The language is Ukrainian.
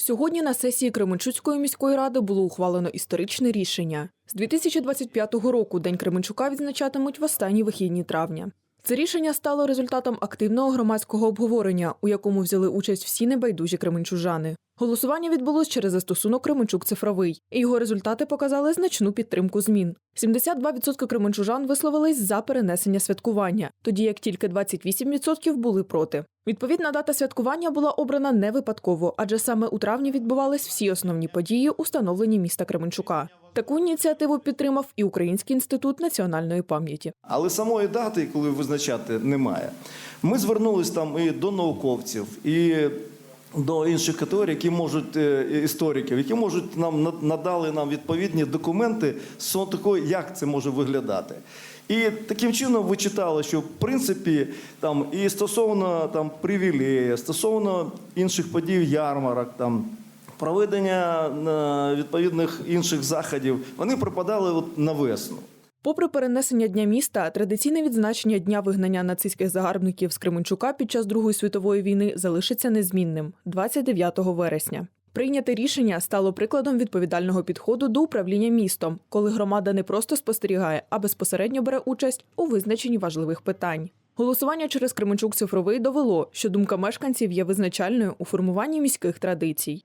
Сьогодні на сесії Кременчуцької міської ради було ухвалено історичне рішення. З 2025 року День Кременчука відзначатимуть в останні вихідні травня. Це рішення стало результатом активного громадського обговорення, у якому взяли участь всі небайдужі кременчужани. Голосування відбулось через застосунок Кременчук цифровий, і його результати показали значну підтримку змін. 72% кременчужан висловились за перенесення святкування, тоді як тільки 28% були проти. Відповідна дата святкування була обрана не випадково, адже саме у травні відбувались всі основні події, установлені міста Кременчука. Таку ініціативу підтримав і Український інститут національної пам'яті. Але самої дати, коли визначати, немає. Ми звернулись там і до науковців, і до інших категорій, які можуть е, істориків, які можуть нам надали нам відповідні документи з того, як це може виглядати. І таким чином ви читали, що в принципі там і стосовно там привілеї, стосовно інших подій, ярмарок, там проведення е, відповідних інших заходів, вони припадали от на весну. Попри перенесення дня міста, традиційне відзначення дня вигнання нацистських загарбників з Кременчука під час Другої світової війни залишиться незмінним 29 вересня. Прийняте рішення стало прикладом відповідального підходу до управління містом, коли громада не просто спостерігає, а безпосередньо бере участь у визначенні важливих питань. Голосування через Кременчук цифровий довело, що думка мешканців є визначальною у формуванні міських традицій.